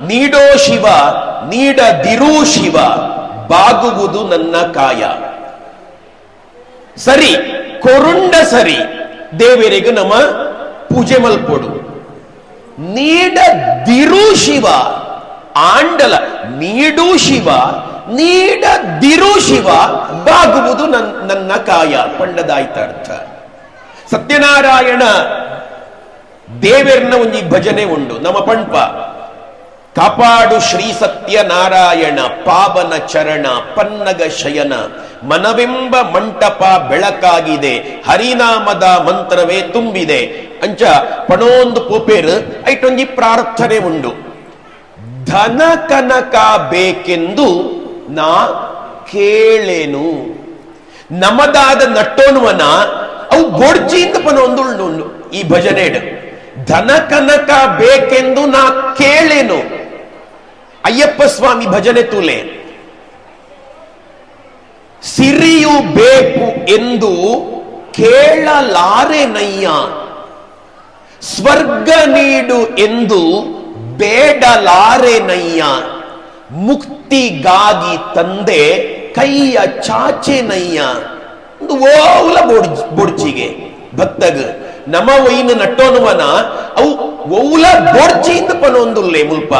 ನೀಡೋ ಶಿವ, ನೀಡದಿರೂ ಶಿವ, ಬಾಗುವುದು ನನ್ನ ಕಾಯ. ಸರಿ, ಕೊರುಂಡ ಸರಿ, ದೇವರಿಗೆ ನಮ್ಮ ಪೂಜೆ ಮಲ್ಪೊಡು. ನೀಡದಿರು ಶಿವ, ಆಂಡಲ, ನೀಡು ಶಿವ, ನೀಡದಿರು ಶಿವ, ಬಾಗುವುದು ನನ್, ನನ್ನ ಕಾಯ ಪಂಡದಾಯ್ತ ಅರ್ಥ ಸತ್ಯನಾರಾಯಣ ದೇವರನ್ನ ಒಂದು ಭಜನೆ ಉಂಡು, ನಮ್ಮ ಪಂಪ ಕಾಪಾಡು ಶ್ರೀ ಸತ್ಯನಾರಾಯಣ ಪಾವನ ಚರಣ, ಪನ್ನಗ ಶಯನ. ಮನವೆಂಬ ಮಂಟಪ ಬೆಳಕಾಗಿದೆ, ಹರಿನಾಮದ ಮಂತ್ರವೇ ತುಂಬಿದೆ. ಅಂಚ, ಪಣೋಂದು ಪೋಪೇರು ಐಟೊಂಜಿ ಪ್ರಾರ್ಥನೆ ಉಂಡು. ಧನ ಕನಕ ಬೇಕೆಂದು ನಾ ಕೇಳೇನು. ನಮದಾದ ನಟ್ಟೋನುವನ, ಅವು ಗೋಡ್ಜಿಯಿಂದ ಪನ ಒಂದು ಉಂಡು ಈ ಭಜನೆ ಧನ ಕನಕ ಬೇಕೆಂದು ನಾ ಕೇಳೆನು. ಅಯ್ಯಪ್ಪ ಸ್ವಾಮಿ ಭಜನೆ ತೂಲೆ. ಸಿರಿಯು ಬೇಕು ಎಂದು ಕೇಳಲಾರೆ ನಯ್ಯ ಸ್ವರ್ಗ ನೀಡು ಎಂದು ಬೇಡಲಾರೆ ನಯ್ಯ ಮುಕ್ತಿಗಾಗಿ ತಂದೆ ಕೈಯ ಚಾಚೆ ನಯ್ಯ ಒಂದು ಓಲ ಬೊಡ್ಜ್, ಬೊಡ್ಜಿಗೆ, ಭತ್ತಗ. ನಮ ಒಯ್ನ ನಟ್ಟೋನುವನ ಅವು ಓಲ ಬೊಡ್ಚಿಯಿಂದ ಪನೊಂದುಲ್ಲೆ ಮುಲ್ಪ.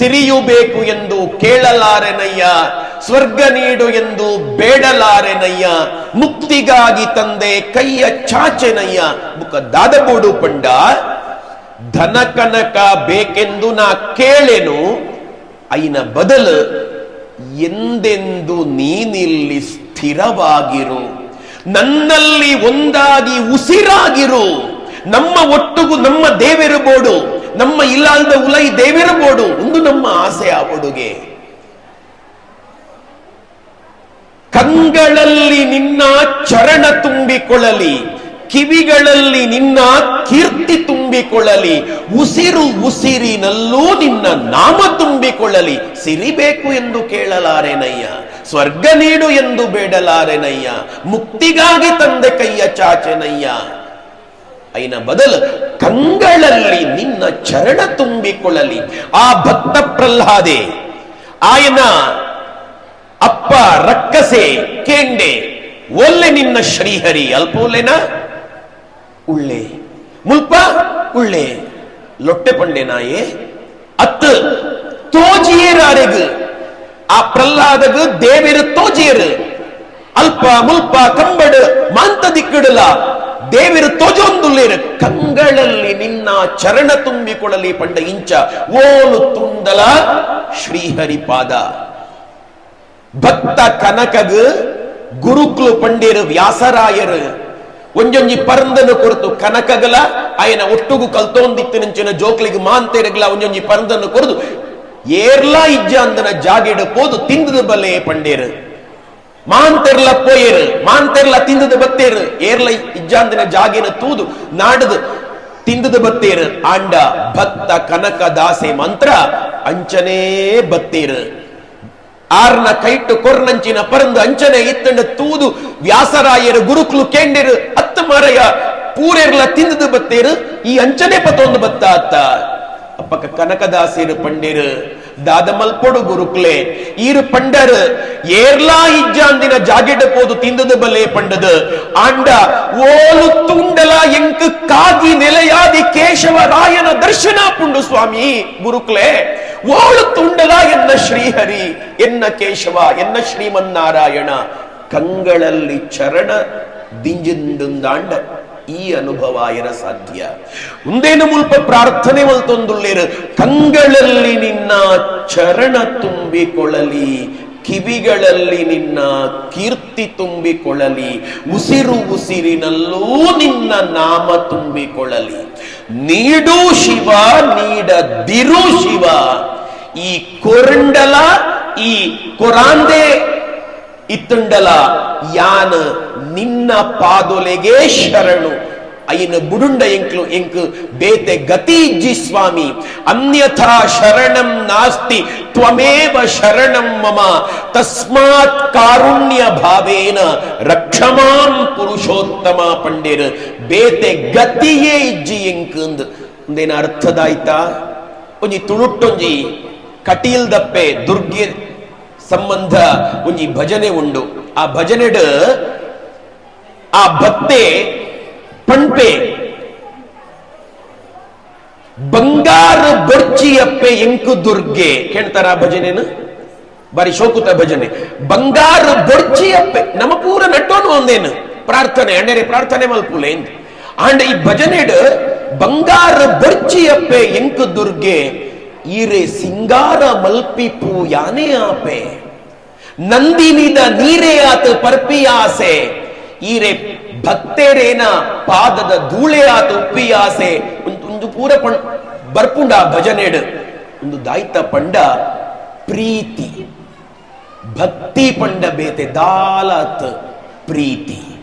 ಸಿರಿಯು ಬೇಕು ಎಂದು ಕೇಳಲಾರೆನಯ್ಯ, ಸ್ವರ್ಗ ನೀಡು ಎಂದು ಬೇಡಲಾರೆನಯ್ಯ, ಮುಕ್ತಿಗಾಗಿ ತಂದೆ ಕೈಯ ಚಾಚೆನಯ್ಯ. ಮುಖ ದಾದಬೋಡು ಪಂಡ, ಧನ ಕನಕ ಬೇಕೆಂದು ನಾ ಕೇಳೆನು, ಐನ ಬದಲು ಎಂದೆಂದು ನೀನಿಲ್ಲಿ ಸ್ಥಿರವಾಗಿರು. ನನ್ನಲ್ಲಿ ಒಂದಾಗಿ ಉಸಿರಾಗಿರು. ನಮ್ಮ ಒಟ್ಟುಗು ನಮ್ಮ ದೇವಿರಬೋಡು. ನಮ್ಮ ಇಲ್ಲಾಲ್ದ ಉಲೈ ದೇವಿರಬೋಡು ಒಂದು ನಮ್ಮ ಆಸೆ ಆ ಒಡುಗೆ ಕಂಗಳಲ್ಲಿ ನಿನ್ನ ಚರಣ ತುಂಬಿಕೊಳ್ಳಲಿ, ಕಿವಿಗಳಲ್ಲಿ ನಿನ್ನ ಕೀರ್ತಿ ತುಂಬಿಕೊಳ್ಳಲಿ, ಉಸಿರು ಉಸಿರಿನಲ್ಲೂ ನಿನ್ನ ನಾಮ ತುಂಬಿಕೊಳ್ಳಲಿ. ಸಿರಿಬೇಕು ಎಂದು ಕೇಳಲಾರೆನಯ್ಯ, ಸ್ವರ್ಗ ನೀಡು ಎಂದು ಬೇಡಲಾರೆನಯ್ಯ, ಮುಕ್ತಿಗಾಗಿ ತಂದೆ ಕೈಯ ಚಾಚೆನಯ್ಯ. ಐನ ಬದಲು ಕಂಗಳಲ್ಲಿ ನಿನ್ನ ಚರಣ ತುಂಬಿಕೊಳ್ಳಲಿ. ಆ ಭಕ್ತ ಪ್ರಹ್ಲಾದೆ, ಆಯನ ಅಪ್ಪ ರಕ್ಕಸೆ, ಕೇಂಡೆ, ಒಲ್ಲೆ ನಿನ್ನ ಶ್ರೀಹರಿ ಅಲ್ಪೋಲೆನ ಉಳ್ಳೆ. ಮುಲ್ಪ ಉಳ್ಳೆ. ಲೊಟ್ಟೆ ಪಂಡೆ ನಾಯೇ. ಅತ್ತು ತೋಜಿಯೇರಾರೆಗು ಆ ಪ್ರಹ್ಲಾದಗು ದೇವಿರು ತೋಜಿಯರು. ಅಲ್ಪ ಮುಲ್ಪ ಕಂಬಡು ಮಾಂತ ದಿಕ್ಕಿಡಲ. ದೇವಿರು ತೋಜೊಂದುಲ್ಲೇರು ಕಂಗಳಲ್ಲಿ ನಿನ್ನ ಚರಣ ತುಂಬಿಕೊಳ್ಳಲಿ ಪಂಡ ಇಂಚ, ಓಲು ತುಂಡಲ ಶ್ರೀಹರಿಪಾದ. ಭಕ್ತ ಕನಕಗ್, ಗುರುಕ್ಲು ಪಂಡೇರು ವ್ಯಾಸರಾಯರು, ಒಂಜೊಂಜಿ ಪರಂದನು ಕೊರತು ಕನಕಗಲ ಆಯನ ಒಟ್ಟುಗು ಕಲ್ತೊಂದಿತ್ತಿನಂಚಿನ ಜೋಕ್ಲಿಗೆ ಮಾಂತೇರಗಲ, ಒಂಜೊಂಜಿ ಪರಂದನ್ನು ಕೊರದು ಏರ್ಲಾ ಇಜ್ಜ ಅಂದನ ಜಾಗಿಡ ಪೋದು ತಿಂದದ ಬಲೆ ಪಂಡೇರು. ಮಾಂತೆರ್ಲ ಪೋಯೇರು ಮಾಂತೆರ್ಲ ತಿಂದದ ಬತ್ತೇರು. ಏರ್ಲ ಇಜ್ಜಾಂದಿನ ಜಾಗಿನ ತೂದು, ನಾಡದು ತಿಂದದ ಬತ್ತೇರು. ಆಂಡ ಭಕ್ತ ಕನಕ ದಾಸೆ ಮಂತ್ರ, ಅಂಚನೇ ಬತ್ತೇರು. ಆರ್ನ ಕೈಟ್ಟು ಕೊರ್ನಂಚಿನ ಪರಂದು ಅಂಚನೆ ಇತ್ತಂಡ ತೂದು, ವ್ಯಾಸರಾಯರು ಗುರುಕ್ಲು ಕೇಂಡಿರು ಅತ್ತ ಮರೆಯ ಪೂರೆರ್ಲ ತಿಂದದ ಬತ್ತೇರು. ಈ ಅಂಚನೆ ಪತೊಂದು ಬತ್ತ ಅತ್ತ ಅಪ್ಪಕ ಕನಕದಾಸಿರು ಪಂಡಿರು. ದಾದ ಮಲ್ಪೊಡು ಗುರುಕ್ಲೆ ಈರು ಪಂಡರು ಏರ್ಲಾ ಇಜ್ಜಾಂದಿನ ಜಾಗಿಡ ಪೋದು ತಿಂದದು ಬಲೆ ಪಂಡದು ಆಂಡ ಓಲು ತುಂಡಲ ಎಂಕ್ ಕಾಗಿ ನೆಲೆಯಾದಿ ಕೇಶವರಾಯನ ದರ್ಶನ ಪುಂಡು ಸ್ವಾಮಿ ಗುರುಕ್ಲೆ ಓಳು ತುಂಡಲ ಎನ್ನ ಶ್ರೀಹರಿ ಎನ್ನ ಕೇಶವ ಎನ್ನ ಶ್ರೀಮನ್ನಾರಾಯಣ ಕಂಗಳಲ್ಲಿ ಚರಣ ದಿಂಜಿಂದುಂದಾಂಡ ಈ ಅನುಭವ ಇರ ಸಾಧ್ಯ? ಒಂದೇನು ಮುಲ್ಪ ಪ್ರಾರ್ಥನೆ ಮಲ್ತೊಂದುಳ್ಳೇರು ಕಂಗಳಲ್ಲಿ ನಿನ್ನ ಚರಣ ತುಂಬಿಕೊಳ್ಳಲಿ, ಕಿವಿಗಳಲ್ಲಿ ನಿನ್ನ ಕೀರ್ತಿ ತುಂಬಿಕೊಳ್ಳಲಿ, ಉಸಿರು ಉಸಿರಿನಲ್ಲೂ ನಿನ್ನ ನಾಮ ತುಂಬಿಕೊಳ್ಳಲಿ. ನೀಡು ಶಿವ, ನೀಡದಿರು ಶಿವ, ಈ ಕೊರಂಡಲ, ಈ ಕೊರಾಂದೆ ಇತ್ತುಂಡಲ, ಯಾನ ನಿನ್ನ ಪಾದೊಲೆಗೆ ಶರಣು. ಐನ ಬುಡುಂಡ ಎಂಕ್ಲು, ಎಂಕ್ ಬೇತೆ ಗತಿ ಇಜ್ಜಿ ಸ್ವಾಮಿ. ಅನ್ಯಥಾ ಶರಣಂ ನಾಸ್ತಿ, ತ್ವಮೇವ ಶರಣಂ ಮಮ. ತಸ್ಮಾತ್ ಕಾರುಣ್ಯ ಭಾವೇನ, ರಕ್ಷಮಾಂ ಪುರುಷೋತ್ತಮ ಪಂಡಿರ್. ಬೇತೆ ಗತಿಯೇ ಇಜ್ಜಿ ಎಂಕ್ ಅಂದ್. ಒಂದೇನ ಅರ್ಥದಾಯ್ತಾ? ಒಂಜಿ ತುಳುಟ್ಟೊಂಜಿ ಕಟೀಲ್ ದಪ್ಪೆ ದುರ್ಗೆ ಸಂಬಂಧ ಒಂಜಿ ಭಜನೆ ಉಂಡು. ಆ ಭಜನೆಡ್ ಆ ಭತ್ತೆ ಪಣ್ಪೆ ಬಂಗಾರ ಬರ್ಚಿಯಪ್ಪೆ ಎಂಕು ದುರ್ಗೆ. ಕೇಳ್ತಾರ ಆ ಭಜನೆನು? ಬಾರಿ ಶೋಕುತ ಭಜನೆ. ಬಂಗಾರ ಬೊಡ್ಚಿಯಪ್ಪೆ ನಮ್ಮ ಪೂರ ನಟ್ಟೋನು ಒಂದೇನು? ಪ್ರಾರ್ಥನೆ, ಅಣ್ಣರೆ ಪ್ರಾರ್ಥನೆ ಮಲ್ಪುಲೆ ಅಂಡ್ ಈ ಭಜನೆಡ್ ಬಂಗಾರ ಬೊಡ್ಚಿಯಪ್ಪೆ ಎಂಕು ದುರ್ಗೆ ಈರೆ ಸಿಂಗಾರ ಮಲ್ಪಿಪು ಯಾನೇ ಆಪೆ? ನಂದಿನಿದ ನೀರೇ ಆತ ಆಸೆ? ಈರೆ ಭಕ್ತೇರೇನ ಪಾದದ ಧೂಳೆ ಆತ ಉಪ್ಪಿಯಾಸೆ ಒಂದು ಪೂರ ಬರ್ಪುಂಡ ಭಜನೆಡ್ ಒಂದು ದಾಯಿತ ಪಂಡ ಪ್ರೀತಿ. ಭಕ್ತಿ ಪಂಡ ಬೇತೆ ದಾಲತ್ ಪ್ರೀತಿ.